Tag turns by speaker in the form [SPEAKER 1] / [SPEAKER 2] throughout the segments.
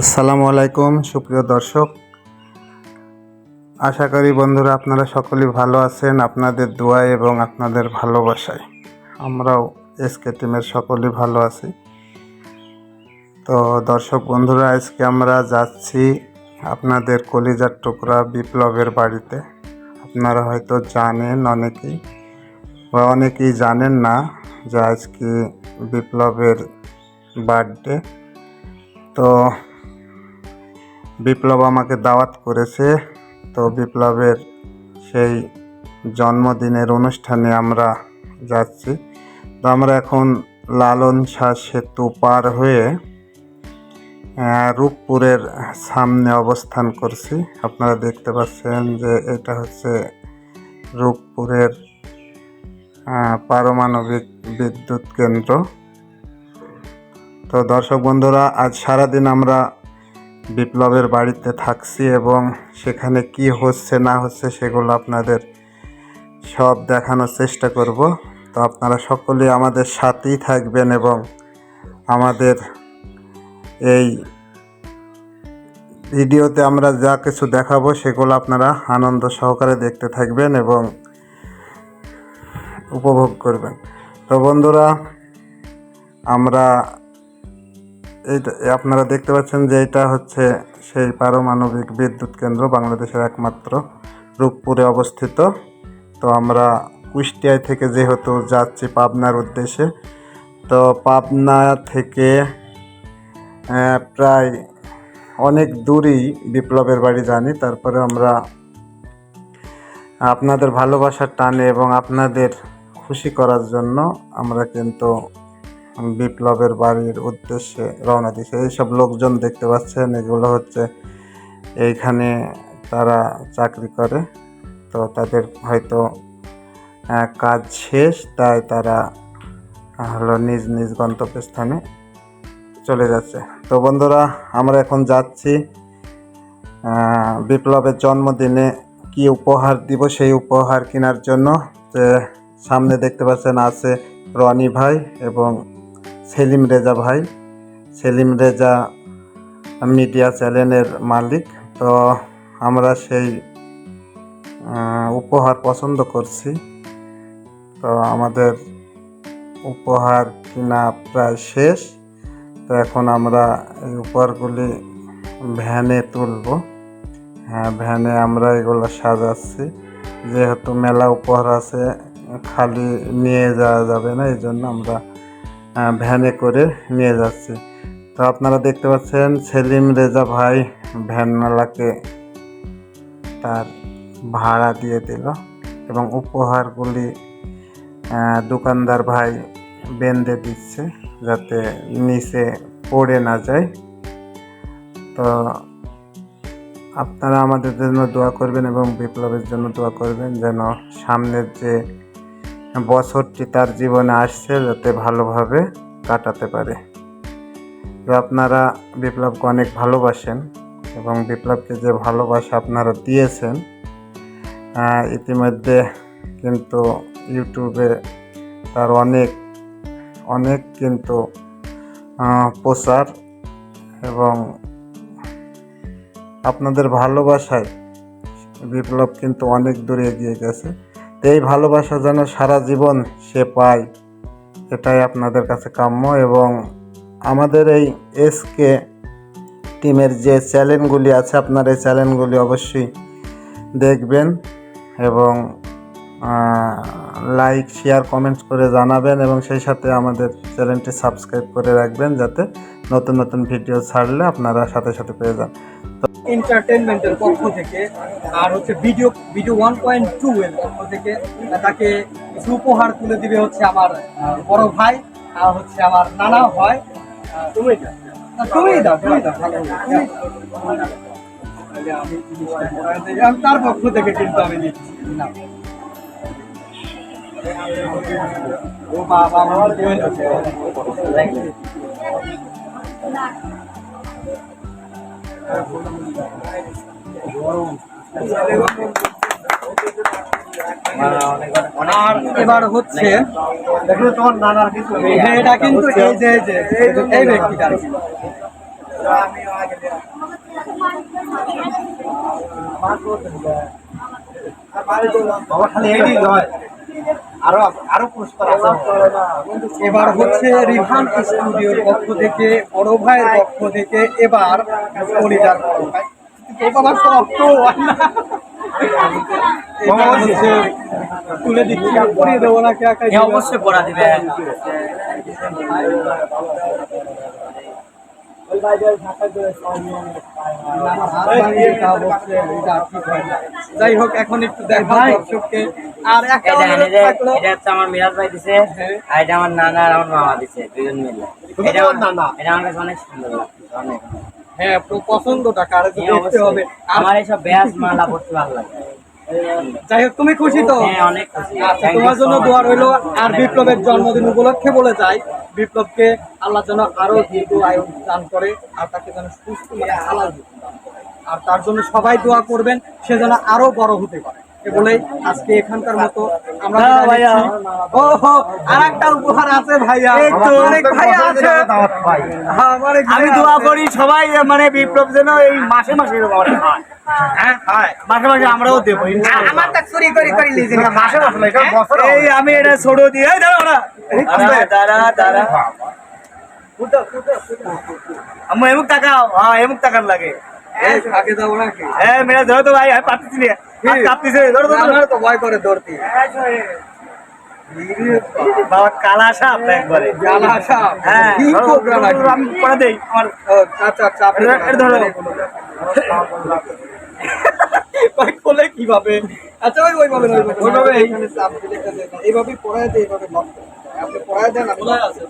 [SPEAKER 1] আসসালামু আলাইকুম, সুপ্রিয় দর্শক। আশা করি বন্ধুরা আপনারা সকলেই ভালো আছেন, আপনাদের দোয়া এবং আপনাদের ভালোবাসায়। আমরাও এসকে টিমের সকলেই ভালো আছি। তো দর্শক বন্ধুরা, আজকে আমরা যাচ্ছি আপনাদের কলিজার টুকরা বিপ্লবের বাড়িতে। আপনারা হয়তো জানেন অনেকেই বা অনেকেই জানেন না যে আজকে বিপ্লবের বার্থডে। তো বিপ্লব আমাকে দাওয়াত করেছে। তো বিপ্লবের সেই জন্মদিনের অনুষ্ঠানে আমরা যাচ্ছি। তো আমরা এখন লালন শাহ সেতু পার হয়ে রূপপুরের সামনে অবস্থান করছি। আপনারা দেখতে পাচ্ছেন যে এটা হচ্ছে রূপপুরের পারমাণবিক বিদ্যুৎ কেন্দ্র। তো দর্শক বন্ধুরা, আজ সারাদিন আমরা বিপ্লবের বাড়িতে থাকছি এবং সেখানে কি হচ্ছে না হচ্ছে সেগুলো আপনাদের সব দেখানোর চেষ্টা করব। তো আপনারা সকলেই আমাদের সাথেই থাকবেন এবং আমাদের এই ভিডিওতে আমরা যা কিছু দেখাবো সেগুলো আপনারা আনন্দ সহকারে দেখতে থাকবেন এবং উপভোগ করবেন। তো বন্ধুরা, আমরা এইটা আপনারা দেখতে পাচ্ছেন যে এটা হচ্ছে সেই পারমাণবিক বিদ্যুৎ কেন্দ্র বাংলাদেশের একমাত্র রূপপুরে অবস্থিত। তো আমরা কুষ্টিয়ায় থেকে যেহেতু যাচ্ছি পাবনার উদ্দেশ্যে, তো পাবনা থেকে প্রায় অনেক দূরই বিপ্লবের বাড়ি জানি। তারপরে আমরা আপনাদের ভালোবাসার টানে এবং আপনাদের খুশি করার জন্য আমরা কিন্তু বিপ্লবের বাড়ির উদ্দেশ্যে রওনা দিয়েছে এইসব লোকজন দেখতে পাচ্ছেন, এগুলো হচ্ছে এইখানে তারা চাকরি করে। তো তাদের হয়তো কাজ শেষ, তাই তারা হলো নিজ নিজ গন্তব্যস্থানে চলে যাচ্ছে। তো বন্ধুরা, আমরা এখন যাচ্ছি বিপ্লবের জন্মদিনে কি উপহার দিব, সেই উপহার কেনার জন্য। যে সামনে দেখতে পাচ্ছেন, আছে রনি ভাই এবং সেলিম রেজা ভাই। সেলিম রেজা মিডিয়া চ্যানেলের মালিক। তো আমরা সেই উপহার পছন্দ করছি। তো আমাদের উপহার কিনা প্রায় শেষ। তো এখন আমরা এই উপহারগুলি ভ্যানে তুলব। হ্যাঁ ভ্যানে আমরা এগুলো সাজাচ্ছি। যেহেতু মেলা উপহার আছে, খালি নিয়ে যাওয়া যাবে না, এই জন্য আমরা ভ্যানে করে নিয়ে যাচ্ছে। তো আপনারা দেখতে পাচ্ছেন সেলিম রেজা ভাই ভ্যানওয়ালাকে তার ভাড়া দিয়ে দিল এবং উপহারগুলি দোকানদার ভাই বেঁধে দিচ্ছে যাতে নিচে পড়ে না যায়। তো আপনারা আমাদের জন্য দোয়া করবেন এবং বিপ্লবের জন্য দোয়া করবেন যেন সামনের যে বছরটি তার জীবনে আসছে যাতে ভালোভাবে কাটাতে পারে। তো আপনারা বিপ্লবকে অনেক ভালোবাসেন এবং বিপ্লবকে যে ভালোবাসা আপনারা দিয়েছেন ইতিমধ্যে কিন্তু ইউটিউবে তার অনেক অনেক কিন্তু প্রচার এবং আপনাদের ভালোবাসায় বিপ্লব কিন্তু অনেক দূরে এগিয়ে গেছে। এই ভালোবাসা যেন সারা জীবন সে পায়, এটাই আপনাদের কাছে কাম্য এবং আমাদের এই এসকে টিমের যে চ্যানেলগুলি আছে, আপনার এই চ্যানেলগুলি অবশ্যই দেখবেন এবং লাইক শেয়ার কমেন্টস করে জানাবেন এবং সেই সাথে আমাদের চ্যানেলটি সাবস্ক্রাইব করে রাখবেন যাতে নতুন নতুন ভিডিও ছাড়লে আপনারা সাথে সাথে পেয়ে যান।
[SPEAKER 2] এন্টারটেনমেন্টের পক্ষ থেকে আর হচ্ছে video video one point two এর পক্ষ থেকে তাকে কিছু উপহার তুলে দিবে হচ্ছে আমার বড় ভাই আর হচ্ছে আমার নানা হয় তুমি তুমি দাও। তুমি দাও। আমি তার পক্ষ থেকে কিন্তু আমি দিচ্ছি। না। ও বাবা আমার আর এবার হচ্ছে
[SPEAKER 3] কিছু
[SPEAKER 2] এটা কিন্তু এই যে এই ব্যক্তিটা বাবা খালি এডি নয় আরও আরও পুরস্কার আছে। এবার হচ্ছে রিহান স্টুডিওর পক্ষ থেকে বড় ভাইয়ের পক্ষ থেকে এবার কলিজার বাবার তুলে দিচ্ছি পরিয়ে দেবো না কে
[SPEAKER 3] অবশ্যই পড়া দিবে।
[SPEAKER 2] যাই হোক এখন একটু দেখা দর্শককে। আর একটা
[SPEAKER 3] এটা হচ্ছে আমার মিরাজ ভাই দিছে
[SPEAKER 2] হ্যাঁ।
[SPEAKER 3] আর এটা আমার নানা আর আমার মামা দিছে দুজন মিলে। এটা আমার-
[SPEAKER 2] নানা?
[SPEAKER 3] এটা আমার কাছে অনেক সুন্দর লাগছে অনেক।
[SPEAKER 2] হ্যাঁ পছন্দটা কার
[SPEAKER 3] হ্যাঁ,
[SPEAKER 2] দেখতে হবে।
[SPEAKER 3] আমার এইসব ব্যাস মালা পড়তে ভালো লাগে।
[SPEAKER 2] যাই হোক তুমি খুশি তো?
[SPEAKER 3] হ্যাঁ অনেক খুশি।
[SPEAKER 2] আচ্ছা তোমার জন্য দোয়া রইল আর বিপ্লবের জন্মদিন উপলক্ষে বলে যাই। বিপ্লবকে আল্লাহ যেন আরও দীর্ঘ আয়ু দান করে আর তাকে যেন সুস্থ মানে হালাল দান করে। আর তার জন্য সবাই দোয়া করবেন সে যেন আরও বড় হতে পারে। এ বলেই আজকে এখানকার মতো আমরা
[SPEAKER 3] হ্যাঁ, ভাইয়া।
[SPEAKER 2] ও হো আর একটা উপহার আছে ভাইয়া। অনেক ভাইয়া আছে। হ্যাঁ,
[SPEAKER 3] আমি দোয়া করি সবাই মানে বিপ্লব যেন এই মাসে মাসে খায়। হ্যাঁ মাসে মাসে আমরাও দেবো
[SPEAKER 2] আমার তা চুরি করে করে লিজি
[SPEAKER 3] মাসে মাসে এটা বছরে এই আমি এটা ছোট দিয়ে এই দাঁড়াও না দাঁড়া দাঁড়া আমি এমুক তাকাও। হ্যাঁ এমুক তাকার লাগে।
[SPEAKER 2] এই
[SPEAKER 3] হ্যাঁ মেরা ধরো তো ভাই আমি না। ধরো
[SPEAKER 2] আমার তো ভয় করে ধরতে।
[SPEAKER 3] বাবা কালা সাপ একবারে।
[SPEAKER 2] সাপ?
[SPEAKER 3] হ্যাঁ আমি দেই আমার
[SPEAKER 2] আচ্ছা আচ্ছা
[SPEAKER 3] ধরো।
[SPEAKER 2] ভাই খোলে কীভাবে? আচ্ছা ওই ওইভাবে না, ওইভাবে ওইভাবে এইখানে চাপ দিলে কাজে পড়ায় দেয় এইভাবে লক আপনি পড়ায় দেন আছে।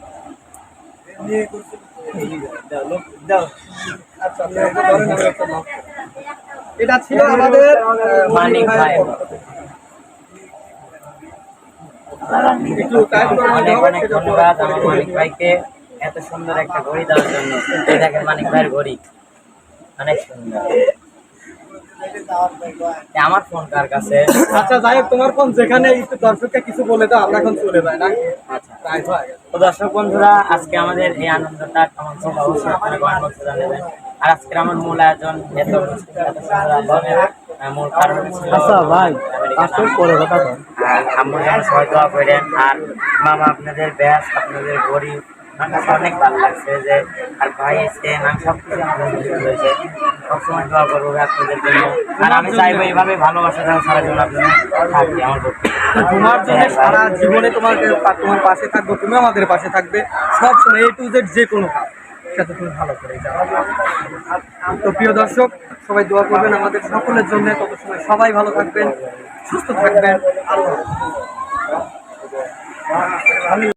[SPEAKER 2] আচ্ছা এটা ধরেন আমি একটা লক এটা ছিল আমাদের
[SPEAKER 3] মানিক ভাই। অনেক অনেক ধন্যবাদ আমার মানিক ভাইকে এত সুন্দর একটা ঘড়ি দেওয়ার জন্য। দেখেন মানিক ভাইয়ের ঘড়ি। অনেক সুন্দর। আমার ফোন কার কাছে?
[SPEAKER 2] আচ্ছা যাই তোমার ফোন যেখানে একটু দর্শককে কিছু বলে দাও আমরা এখন চলে যাই না?
[SPEAKER 3] আচ্ছা। তো? দর্শক বন্ধুরা আজকে আমাদের এই আনন্দটা কেমন ছিল? অবশ্যই আপনারা কমেন্ট বক্সে জানাবেন আর আজকের আমার মূল আয়োজন এত মূল কারণ ছিল
[SPEAKER 2] আচ্ছা, ভাই, আসলে পরে কথা। বল।
[SPEAKER 3] আর আম্মুর সবাই দোয়া করেন আর মামা আপনাদের ব্যাস আপনাদের গরিব আমার অনেক ভালো লাগছে যে আর ভাই সেম আমি সব কিছু আমাদের হয়েছে সবসময় দোয়া করব আপনাদের জন্য। আর আমি চাইব এইভাবে ভালোবাসা যেন সারা জীবন আপনাদের থাকি। আমার
[SPEAKER 2] তোমার জন্য সারা জীবনে তোমাকে তোমার পাশে থাকব তুমি আমাদের পাশে থাকবে। সব সময় এ টু জেড যে কোনো কাজ সেটা তুমি ভালো করে যাও তো প্রিয় দর্শক সবাই দোয়া করবেন আমাদের সকলের জন্য। তত সময় সবাই ভালো থাকবেন সুস্থ থাকবেন। আল্লাহ।